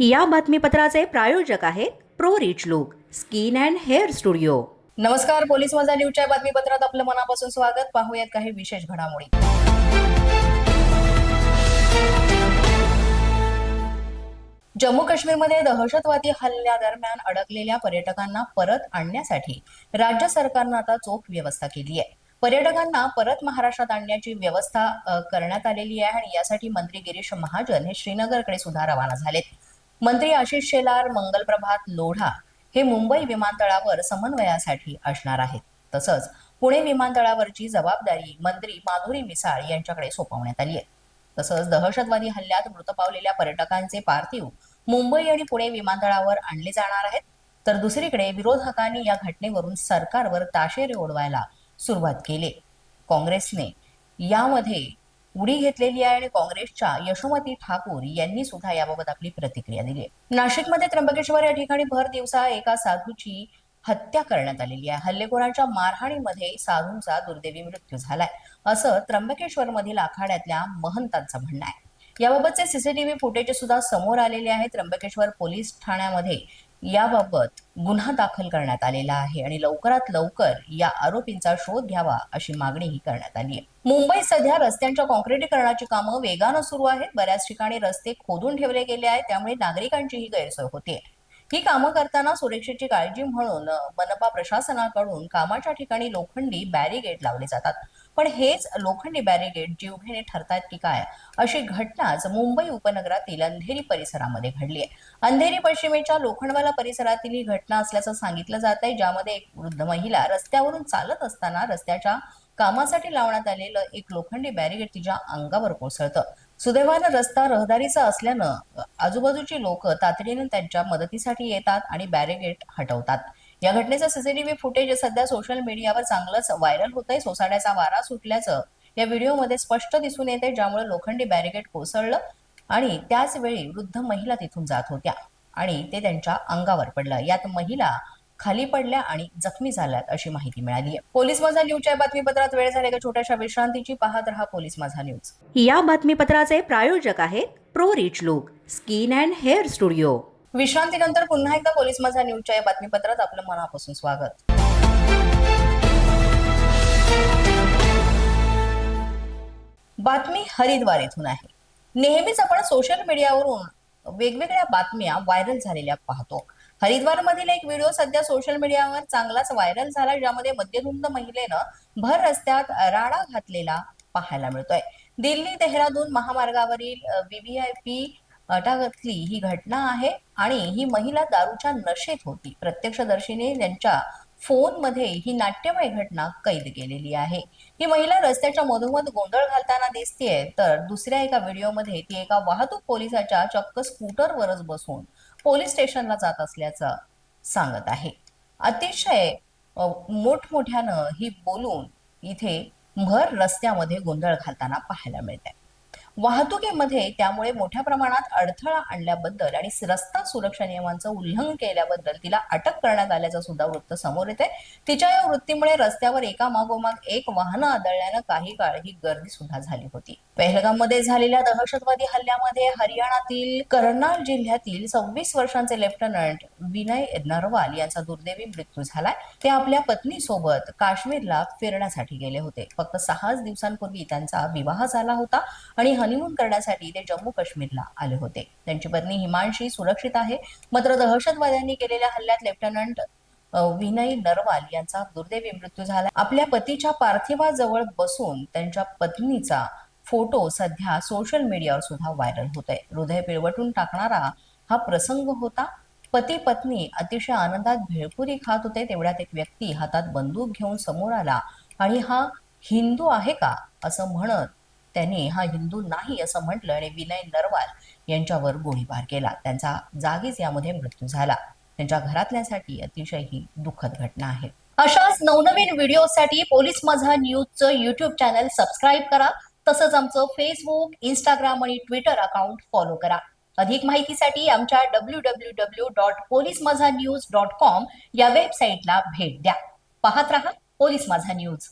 या बातमीपत्राचे प्रायोजक आहेत pro rich look skin and hair studio. नमस्कार पोलीस माझा न्यूजच्या बातमीपत्रात आपलं मनापासून स्वागत. पाहूयात काही विशेष घडामोडी. जम्मू काश्मीरमध्ये दहशतवादी हल्ल्यादरम्यान अडकलेल्या पर्यटकांना परत आणण्यासाठी राज्य सरकारनं आता चोख व्यवस्था केली आहे. पर्यटकांना परत महाराष्ट्रात आणण्याची व्यवस्था करण्यात आलेली आहे आणि यासाठी मंत्री गिरीश महाजन हे श्रीनगरकडे सुद्धा रवाना झालेत. मंत्री आशिष शेलार मंगलप्रभात लोढा हे मुंबई विमानतळावर समन्वयासाठी असणार आहेत. तसंच पुणे विमानतळावरची जबाबदारी मंत्री माधुरी मिसाळ यांच्याकडे सोपवण्यात आली आहे. तसंच दहशतवादी हल्ल्यात मृत पावलेल्या पर्यटकांचे पार्थिव मुंबई आणि पुणे विमानतळावर आणले जाणार आहेत. तर दुसरीकडे विरोधकांनी या घटनेवरून सरकारवर ताशेरे ओढवायला सुरुवात केली काँग्रेसने यामध्ये उडी घेतलेली आहे आणि काँग्रेसच्या यशोमती ठाकूर यांनी सुद्धा याबाबत आपली प्रतिक्रिया दिली आहे. नाशिकमध्ये त्र्यंबकेश्वर या ठिकाणी भर दिवसा एका साधूची हत्या करण्यात आलेली आहे. हल्लेखोरांच्या मारहाणीमध्ये साधूंचा दुर्दैवी मृत्यू झालाय. असं त्र्यंबकेश्वर मधील आखाड्यातल्या महंतांचं म्हणणं आहे. याबाबतचे सीसीटीव्ही फुटेज सुद्धा समोर आलेले आहेत. त्र्यंबकेश्वर पोलीस ठाण्यामध्ये याबाबत गुन्हा दाखल करण्यात आलेला आहे आणि लवकरात लवकर या आरोपींचा शोध घ्यावा अशी मागणीही करण्यात आली आहे. मुंबईत सध्या रस्त्यांच्या कॉन्क्रिटीकरणाची कामं वेगानं सुरू आहेत. बऱ्याच ठिकाणी रस्ते खोदून ठेवले गेले आहेत. त्यामुळे नागरिकांचीही गैरसोय होते. ही कामं करताना सुरक्षेची काळजी म्हणून मनपा प्रशासनाकडून कामाच्या ठिकाणी लोखंडी बॅरिगेट लावले जातात. पण हेच लोखंडी बॅरिगेट जीवघेणे ठरतात की काय? अशी घटनाच मुंबई उपनगरातील अंधेरी परिसरामध्ये घडली आहे अंधेरी पश्चिमेच्या लोखंडवाला परिसरातील ही घटना असल्याचं सांगितलं जात आहे ज्यामध्ये एक वृद्ध महिला रस्त्यावरून चालत असताना रस्त्याच्या कामासाठी लावण्यात आलेलं एक लोखंडी बॅरिगेट तिच्या अंगावर कोसळतं. सुदैवानं रस्ता रहदारीचा असल्यानं आजूबाजूची लोक तातडीनं त्यांच्या मदतीसाठी येतात आणि बॅरिगेट हटवतात. या घटनेचं सीसीटीव्ही फुटेज सध्या सोशल मीडियावर चांगलंच व्हायरल होतंय. सोसाट्याचा वारा सुटल्याचं या व्हिडिओमध्ये स्पष्ट दिसून येते ज्यामुळे लोखंडी बॅरिगेट कोसळलं आणि त्याच वेळी वृद्ध महिला तिथून जात होत्या आणि ते त्यांच्या अंगावर पडलं. यात महिला खाली पडल्या आणि जखमी झाल्यात अशी माहिती मिळाली आहे. पोलीस माझा न्यूजच्या बातमीपत्रात वेळ झाले का छोट्याशा विश्रांतीची पाहत रहा पोलीस माझा न्यूज या बातमीपत्राचे प्रायोजक आहेत pro rich look skin and hair studio. विश्रांतीनंतर पुन्हा एकदा पोलीस माझा न्यूजच्या या बातमीपत्रात आपलं मनापासून स्वागत. बातमी हरिद्वार येथून आहे. नेहमीच आपण सोशल मीडियावरून वेगवेगळ्या बातम्या व्हायरल झालेल्या पाहतो. हरिद्वार मधील एक व्हिडिओ सध्या सोशल मीडियावर चांगलाच व्हायरल झाला ज्यामध्ये मद्यधुंद महिलेनं भर रस्त्यात राडा घातलेला पाहायला मिळतोय. दिल्ली देहरादून महामार्गावरील व्हीव्हीआयपी अटागतली ही घटना आहे आणि ही महिला दारूच्या नशेत होती. प्रत्यक्षदर्शीने त्यांच्या फोनमध्ये ही नाट्यमय घटना कैद केलेली आहे. ही महिला रस्त्याच्या मधोमध गोंधळ घालताना दिसतेय तर दुसऱ्या एका व्हिडिओमध्ये ती एका वाहतूक पोलिसाच्या चक्क स्कूटरवरच बसून पोलीस स्टेशनला जात असल्याचं सांगत आहे. अतिशय मोठमोठ्यानं ही बोलून इथे भर रस्त्यामध्ये गोंधळ घालताना पाहायला मिळते वाहतुकीमध्ये त्यामुळे मोठ्या प्रमाणात अडथळा आणल्याबद्दल आणि रस्ता सुरक्षा नियमांचं उल्लंघन केल्याबद्दल तिला अटक करण्यात आल्याचं सुद्धा वृत्त समोर येते. तिच्या या वृत्तीमुळे रस्त्यावर एका मागोमाग एक वाहनं आदळल्यानं काही काळ ही गर्दी सुद्धा झाली होती. पहलगाममध्ये झालेल्या दहशतवादी हल्ल्यामध्ये हरियाणातील कर्नाल जिल्ह्यातील सव्वीस वर्षांचे लेफ्टनंट विनय नरवाल यांचा दुर्दैवी मृत्यू झालाय. ते आपल्या पत्नीसोबत काश्मीरला फिरण्यासाठी गेले होते. फक्त सहाच दिवसांपूर्वी त्यांचा विवाह झाला होता आणि हनीमून करण्यासाठी ते जम्मू काश्मीरला आले होते. त्यांची पत्नी हिमांशी सुरक्षित आहे. मात्र दहशतवाद्यांनी केलेल्या हल्ल्यात लेफ्टनंट विनय नरवाल यांचा दुर्दैवी मृत्यू झाला. आपल्या पतीच्या पार्थिवाजवळ बसून त्यांच्या पत्नीचा फोटो सध्या सोशल मीडियावर सुद्धा व्हायरल होत आहे हृदय पिळवटून टाकणारा हा प्रसंग होता. पती पत्नी अतिशय आनंदात भेळपुरी खात होते. तेवढ्यात एक व्यक्ती हातात बंदूक घेऊन समोर आला आणि हा हिंदू आहे का असं म्हणत त्यांनी हा हिंदू नाही असं म्हटलं आणि विनय नरवाल यांच्यावर गोळीबार केला. त्यांचा जागीच यामध्ये मृत्यू झाला. त्यांच्या घरातल्यासाठी अतिशय ही दुःखद घटना आहे. अशाच नवनवीन व्हिडिओसाठी पोलीस माझा न्यूजचं युट्यूब चॅनल सबस्क्राईब करा. तसंच आमचं फेसबुक इंस्टाग्राम आणि ट्विटर अकाउंट फॉलो करा. अधिक माहितीसाठी आमच्या W W W dot police Majha news dot com या वेबसाईटला भेट द्या. पाहत रहा पोलीस माझा न्यूज.